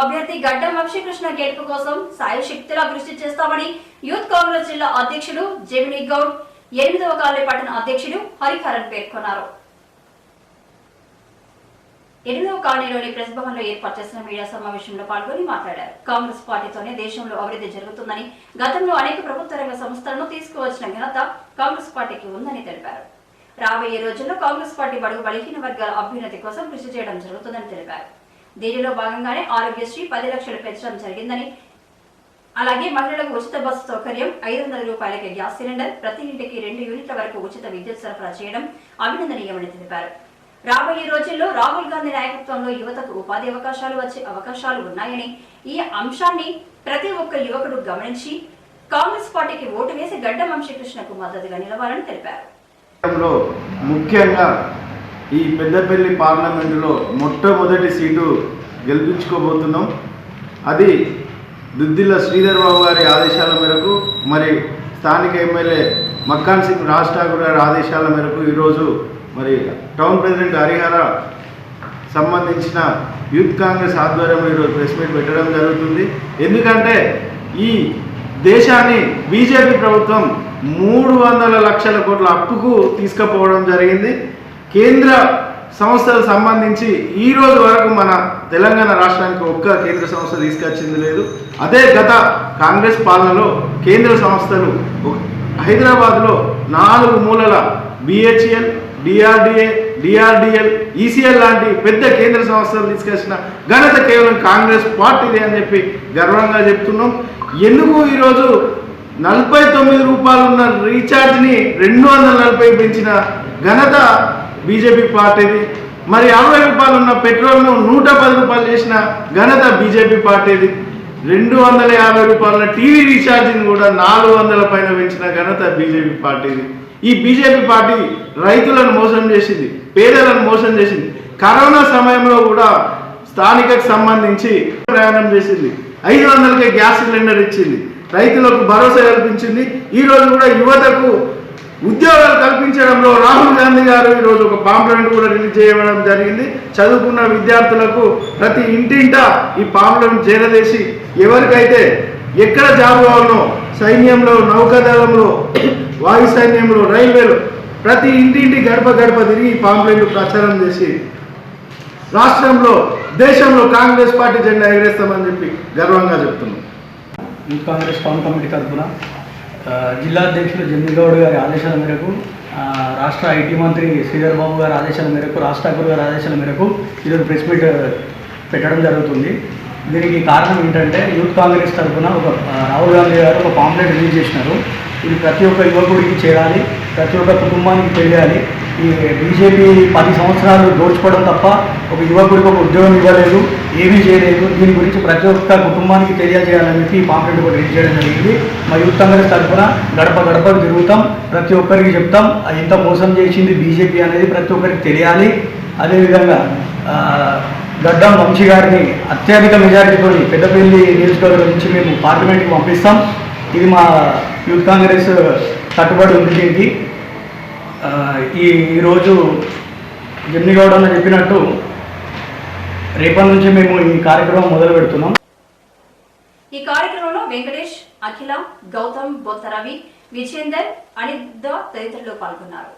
అభ్యర్థి గడ్డం వంశీకృష్ణ గెలుపు కోసం సాయి శక్తిలా కృషి చేస్తామని యూత్ కాంగ్రెస్ జిల్లా అధ్యక్షుడు జెమిని గౌడ్ ఎనిమిదవ కాలనీ పట్టణ అధ్యక్షుడు హరిహరన్ పేర్కొన్నారు. ఎనిమిదవ కాలనీలోని ప్రెస్ భవన్లో ఏర్పాటు చేసిన మీడియా సమావేశంలో పాల్గొని మాట్లాడారు. కాంగ్రెస్ పార్టీతోనే దేశంలో అభివృద్ధి జరుగుతుందని గతంలో అనేక ప్రభుత్వ రంగ సంస్థలను తీసుకువచ్చిన ఘనత కాంగ్రెస్ పార్టీకి ఉందని తెలిపారు. రాబోయే రోజుల్లో కాంగ్రెస్ పార్టీ బడుగు బలహీన వర్గాల అభ్యున్నతి కోసం కృషి చేయడం జరుగుతుందని తెలిపారు. దీనిలో భాగంగానే ఆరోగ్యశ్రీ పది లక్షలు పెంచడం జరిగిందని. అలాగే మహిళలకు ఉచిత బస్సు సౌకర్యం ఐదు వందల రూపాయలకి గ్యాస్ సిలిండర్ ప్రతి ఇంటికి రెండు యూనిట్ల వరకు ఉచిత విద్యుత్ సరఫరా చేయడం అభినందనీయమని తెలిపారు. రాబోయే రోజుల్లో రాహుల్ గాంధీ నాయకత్వంలో యువతకు ఉపాధి అవకాశాలు వచ్చే అవకాశాలు ఉన్నాయని ఈ అంశాన్ని ప్రతి ఒక్క యువకుడు గమనించి కాంగ్రెస్ పార్టీకి ఓటు వేసి గడ్డం వంశీకృష్ణకు మద్దతుగా నిలవాలని తెలిపారు. ముఖ్యంగా ఈ పెద్దపల్లి పార్లమెంటులో మొట్టమొదటి సీటు గెలిపించుకోబోతున్నాం. అది దుద్దిల్ల శ్రీధర్ బాబు గారి ఆదేశాల మేరకు మరి స్థానిక ఎమ్మెల్యే మక్కాన్ సింగ్ రాజ్ ఠాకూర్ గారి ఆదేశాల మేరకు ఈరోజు మరి టౌన్ ప్రెసిడెంట్ హరిహర సంబంధించిన యూత్ కాంగ్రెస్ ఆధ్వర్యంలో ఈరోజు ప్రెస్ మీట్ పెట్టడం జరుగుతుంది. ఎందుకంటే ఈ దేశాన్ని బీజేపీ ప్రభుత్వం మూడు వందల లక్షల కోట్ల అప్పుకు తీసుకుపోవడం జరిగింది. కేంద్ర సంస్థలకు సంబంధించి ఈ రోజు వరకు మన తెలంగాణ రాష్ట్రానికి ఒక్క కేంద్ర సంస్థ తీసుకొచ్చింది లేదు. అదే గత కాంగ్రెస్ పాలనలో కేంద్ర సంస్థలు హైదరాబాద్లో నాలుగు మూలల బిహెచ్ఎల్ డిఆర్డిఏ డిఆర్డిఎల్ ఈసీఎల్ లాంటి పెద్ద కేంద్ర సంస్థలు తీసుకొచ్చిన ఘనత కేవలం కాంగ్రెస్ పార్టీదే అని చెప్పి గర్వంగా చెప్తున్నాం. ఎందుకు ఈరోజు నలభై తొమ్మిది రూపాయలున్న రీఛార్జ్ని రెండు వందల నలభై పెంచిన ఘనత బీజేపీ పార్టీది. మరి అరవై రూపాయలు ఉన్న పెట్రోల్ను నూట పది రూపాయలు చేసిన ఘనత బీజేపీ పార్టీది. రెండు వందల యాభై రూపాయల టీవీ రీఛార్జింగ్ కూడా నాలుగు వందల పైన పెంచిన ఘనత బీజేపీ పార్టీది. ఈ బీజేపీ పార్టీ రైతులను మోసం చేసింది పేదలను మోసం చేసింది. కరోనా సమయంలో కూడా స్థానికకు సంబంధించి ప్రయాణం చేసింది. ఐదు వందలకే గ్యాస్ సిలిండర్ ఇచ్చింది. రైతులకు భరోసా కల్పించింది. ఈ రోజు కూడా యువతకు ఉద్యోగాలు కల్పించడంలో రాహుల్ గాంధీ గారు ఈరోజు ఒక పాంప్లెంట్ కూడా రిలీజ్ చేయడం జరిగింది. చదువుకున్న విద్యార్థులకు ప్రతి ఇంటింట ఈ పాంప్లెంట్ చేరదేసి ఎవరికైతే ఎక్కడ జాబ్ కావాలనో సైన్యంలో నౌకాదళంలో వాయు సైన్యంలో రైల్వేలు ప్రతి ఇంటింటి గడప గడప తిరిగి ఈ పాంప్లెంట్ ప్రచారం చేసి రాష్ట్రంలో దేశంలో కాంగ్రెస్ పార్టీ జెండా ఎగరేస్తామని చెప్పి గర్వంగా చెప్తున్నాం. కాంగ్రెస్ పవన్ కమిటీ తరఫున జిల్లా అధ్యక్షులు జమ్మిగౌడ్ గారి ఆదేశాల మేరకు రాష్ట్ర ఐటీ మంత్రి శ్రీధర్ బాబు గారి ఆదేశాల మేరకు రాజ్ ఠాకూర్ గారి ఆదేశాల మేరకు ఈరోజు ప్రెస్ మీట్ పెట్టడం జరుగుతుంది. దీనికి కారణం ఏంటంటే యూత్ కాంగ్రెస్ తరఫున ఒక రాహుల్ గాంధీ గారు ఒక పాంప్లెట్ రిలీజ్ చేసినారు. ఇది ప్రతి ఒక్క యువకుడికి చేరాలి ప్రతి ఒక్క కుటుంబానికి తెలియాలి. ఈ బీజేపీ పది సంవత్సరాలు దోచుకోవడం తప్ప ఒక యువకుడికి ఒక ఉద్యోగం ఇవ్వలేదు ఏమీ చేయలేదు. దీని గురించి ప్రతి ఒక్క కుటుంబానికి తెలియజేయాలని చెప్పి ఈ పాంప్లెట్ కూడా రిలీజ్ చేయడం జరిగింది. మా యూత్ కాంగ్రెస్ తరఫున గడప గడపకు తిరుగుతాం. ప్రతి ఒక్కరికి చెప్తాం అది ఎంత మోసం చేసింది బీజేపీ అనేది ప్రతి ఒక్కరికి తెలియాలి. అదేవిధంగా గడ్డం వంశీ గారిని అత్యధిక మెజారిటీతో పెద్దపల్లి నియోజకవర్గం నుంచి మేము పార్లమెంట్కి పంపిస్తాం. ఇది మా యూత్ కాంగ్రెస్ కట్టుబడి ఉంది దీనికి. ఈ ఈరోజు జమ్మిగౌడ అన్న చెప్పినట్టు రేపటి నుంచి మేము ఈ కార్యక్రమం మొదలు పెడుతున్నాం. ఈ కార్యక్రమంలో వెంకటేష్ అఖిల గౌతమ్ బొత్త రవి విజేందర్ అనిద్ద తదితరులు పాల్గొన్నారు.